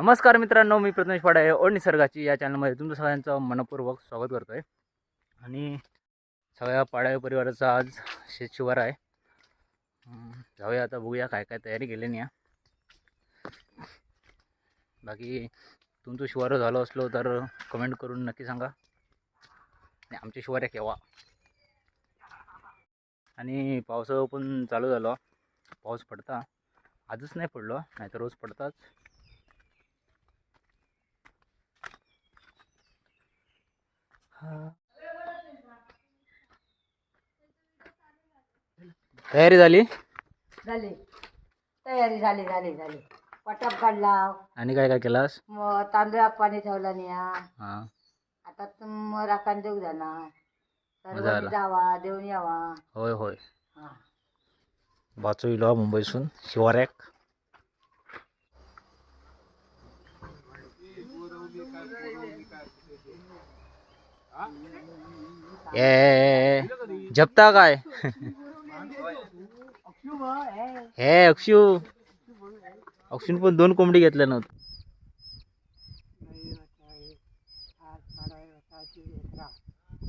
नमस्कार मित्रांनो मी प्रथमेश पाडा आहे. ओढ निसर्गाची या चॅनलमध्ये तुमचं सगळ्यांचं मनपूर्वक स्वागत करतो आहे आणि सगळ्या पाड्या परिवाराचं आज शेतशिवार आहे. जाऊया आता बघूया काय काय तयारी केली नाही बाकी तुमचं शिवार झालो असलो तर कमेंट करून नक्की सांगा. आणि आमच्या शिवाऱ्या केव्हा? आणि पावसाळा पण चालू झालो. पाऊस पडता. आजच नाही पडलो नाहीतर रोज पडताच. तयारी झाली? झाली. तयारी झाली झाली झाली. पटाप काढला. आणि काय काय केलास? मग तांदळात पाणी ठेवला नाही हा. हां आता तुम राखान देऊ जाणार. मजा सर्वांनी आला. जावा देऊन यावा. होय होय. हा. वाचू इलो मुंबईसून. शिवाऱ्याक ए झपता काय? हे अक्षू. अक्षून पण दोन कोंबडी घेतल्या नव्हत्या.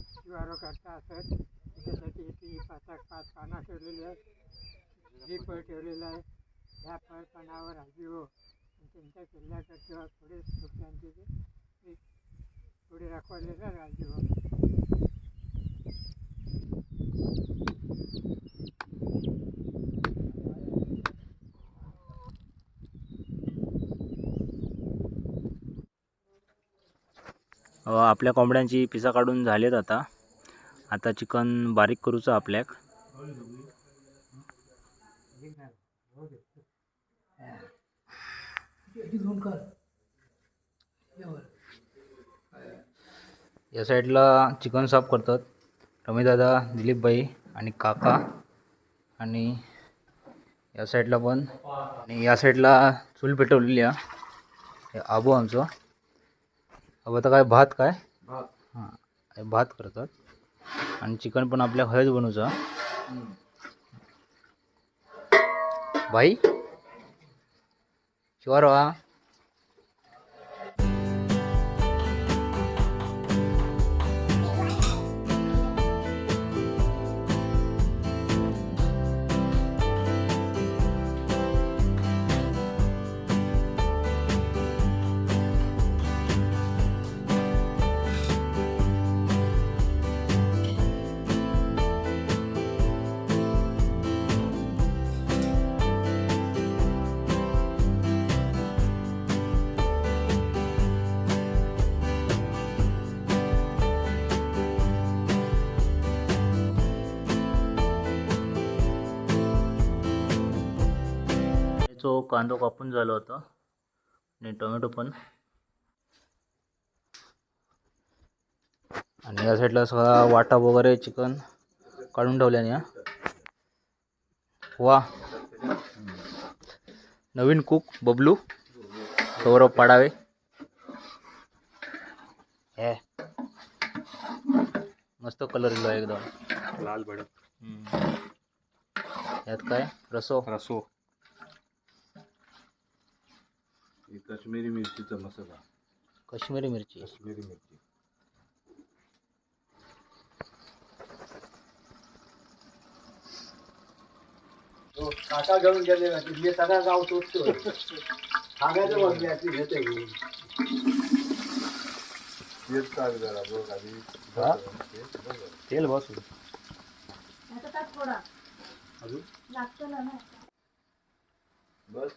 शिवारो करता असत त्याच्यासाठी ती पाच पाच पानं ठेवलेली आहेत जी फळ ठेवलेलं आहे ह्या फळ पानावर राजीव त्यांच्या किल्ल्याकडच्या थोडे सुट्यांचे ते ना आपल्या कोंबड्यांची पिसा काढून झालेत आता. आता चिकन बारीक करूचं आपल्याक. या साईडला चिकन साफ करतात. रमेशदादा दिलीपबाई आणि काका आणि या साईडला पण आणि या साईडला चूल पेटवलेली आहे. आबू आमचं. अब आता काय भात काय? हां हे भात करतात. आणि चिकन पण आपल्या हळद बनवचा भाई शिवार जो कांदो कापून झाला होता. आणि टोमॅटो पण. आणि या साईडला सगळा वाटा वगैरे चिकन काढून ठेवल्याने हा. वा. नवीन कुक बबलू. सौरभ पाडावे. हे. मस्त कलर दिलो एकदम. लाल भडक. यात काय? रसो. रसो. ही काश्मीरी मिरचीचा मसाला. काश्मीरी मिरची. काश्मीरी मिरची. काका घेऊन गेले ना मी सगळा गाव तोडतो सांगायचं बघले ती घेते घेऊन. तेच टाक जरा बघ आधी. हा? तेच बघ. तेल बसून बस.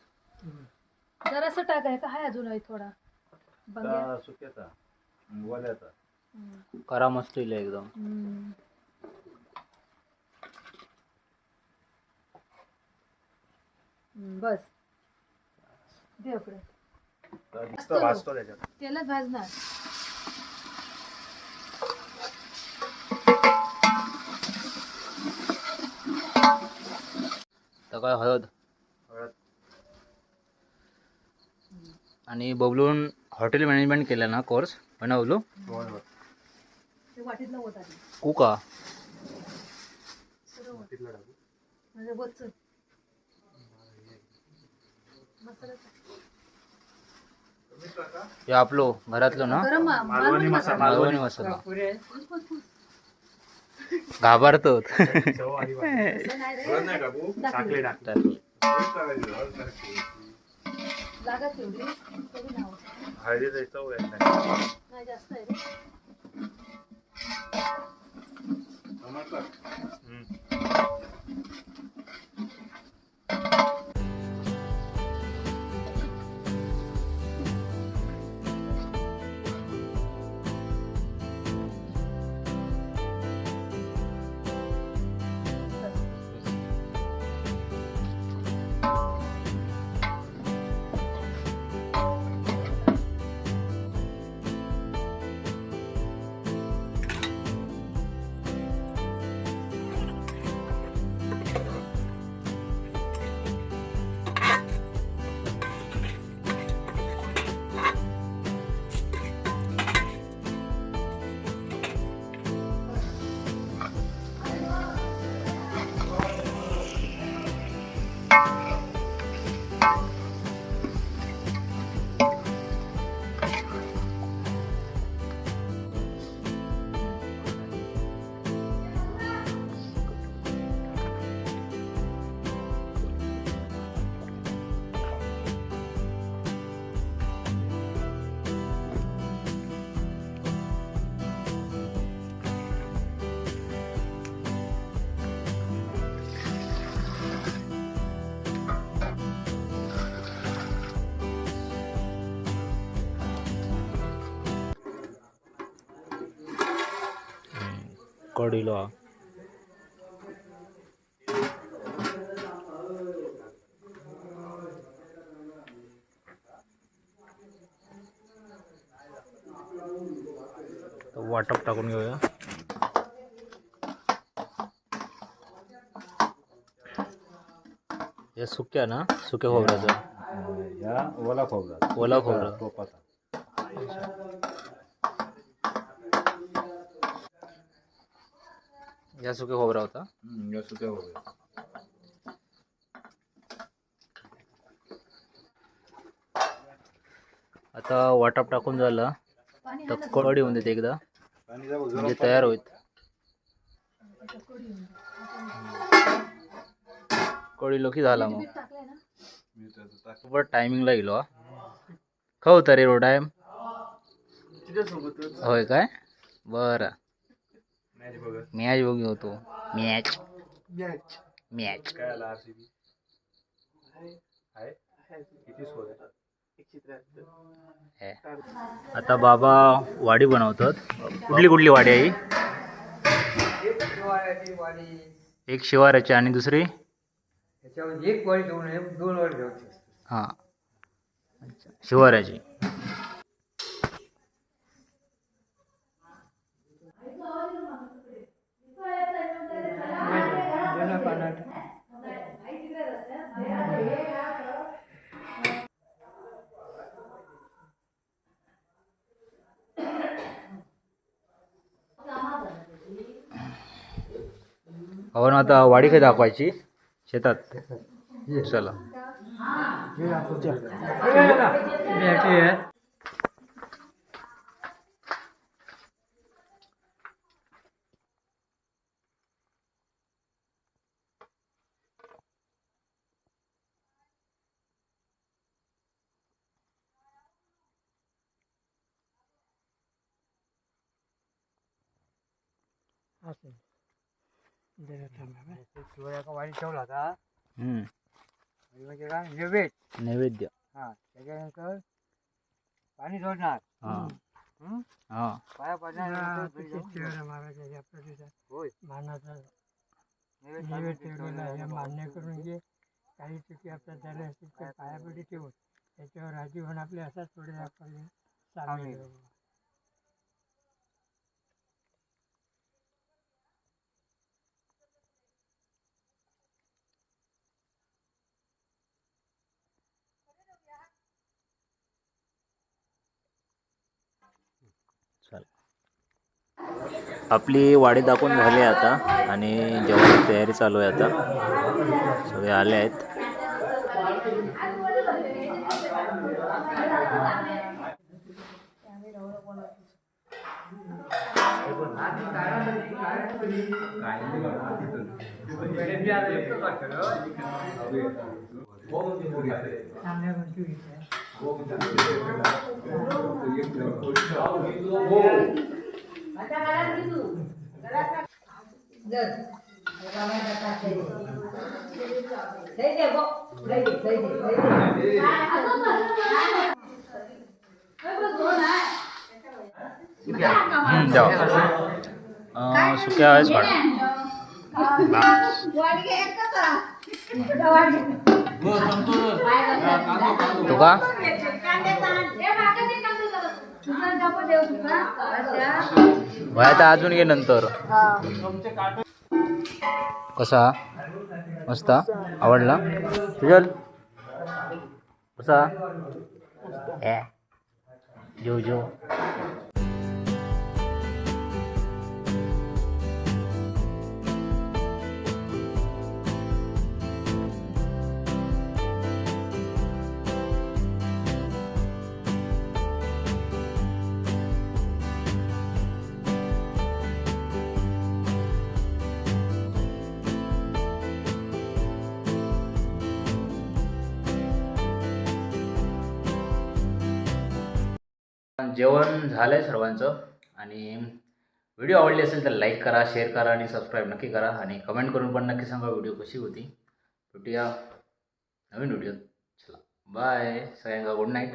जरासं टाकाय का हाय अजून आहे थोडा. बंग्या सुक्याचा वल्याचा. करा मस्त येईल एकदम. हम्म. हम्म, बस. दे उकडे. मस्त भाजतो त्याच्यात. तेलात भाजणार. तर काय हळद. आणि बबलून हॉटेल मॅनेजमेंट केलं ना कोर्स बनवलो. कुका. म्हणजे. हे आपलो घरातलो ना? मालवणी मसाला. मालवणी मसाला. पुरे. घाबरतो टाकले लागत तेवढी तरी नाव हळदीचं चव येत नाही. नाही जास्त आहे रे. हम्म. तर वाटप टाकून घेऊया। हे सुक्या ना? सुक्या खोबऱ्याचं. या ओला खोबरा. ओला खोबरं. या सुक्या खोबरा होता. हम्म, या सुक्या खोबऱ्या आता वाटप टाकून झालं. तर कढी होऊन देते एकदा. म्हणजे तयार होईल. कढी लोकी झाला मग. टायमिंगला गेलो खाऊ तरी रो टाइम होय काय? बरं. मॅच बघत होतो मॅच मॅच मॅच काय आला आरसीबी आता बाबा वाडी बनवतात. कुठली कुठली वाडी आहे ही? एक शिवाराची आणि दुसरी? एक वाडी ठेवून दोन वाडी ठेवते हां. अच्छा शिवाराची. अहो आता वाडी काय दाखवायची शेतात चला बॅटरी आहे असं जरा थांबा बा. शिवाय एका वाडी ठेवला होता. हम्म. म्हणजे काय नैवेद्य. नैवेद्य. हा त्याच्यानंतर पाणी सोडणार. हां. हं? हां. पाया पडणार होय. मानाचा नैवेद्य नैवेद्य ठेवलेला ठेवलेला आहे आहे मान्य करून घे. काही चुकी आपल्या झाल्या असतील तर पायापडी ठेवून. त्याच्यावर राजी होऊन आपले असाच थोडे आपले सामील. होऊ. आपली वाडी दाखवून झाली आता आणि जेवणाची तयारी चालू आहे आता. सगळे आले आहेत. हो. चांगल्या गोष्टी घेतल्या जर दही दे गो दही दे दही दे दही दे हम्म, जाऊ अं, सुक्या आहेस वाढ तुका वया तर अजून ये नंतर. कसा? मस्त? आवडला? सुजल कसा? जो जो जेवण झालं आहे सर्वांचं आणि व्हिडिओ आवडली असेल तर लाईक करा शेअर करा आणि सबस्क्राईब नक्की करा आणि कमेंट करून पण नक्की सांगा व्हिडिओ कशी होती. भेटूया नवीन व्हिडिओ चला बाय सगळ्यांना गुड नाईट.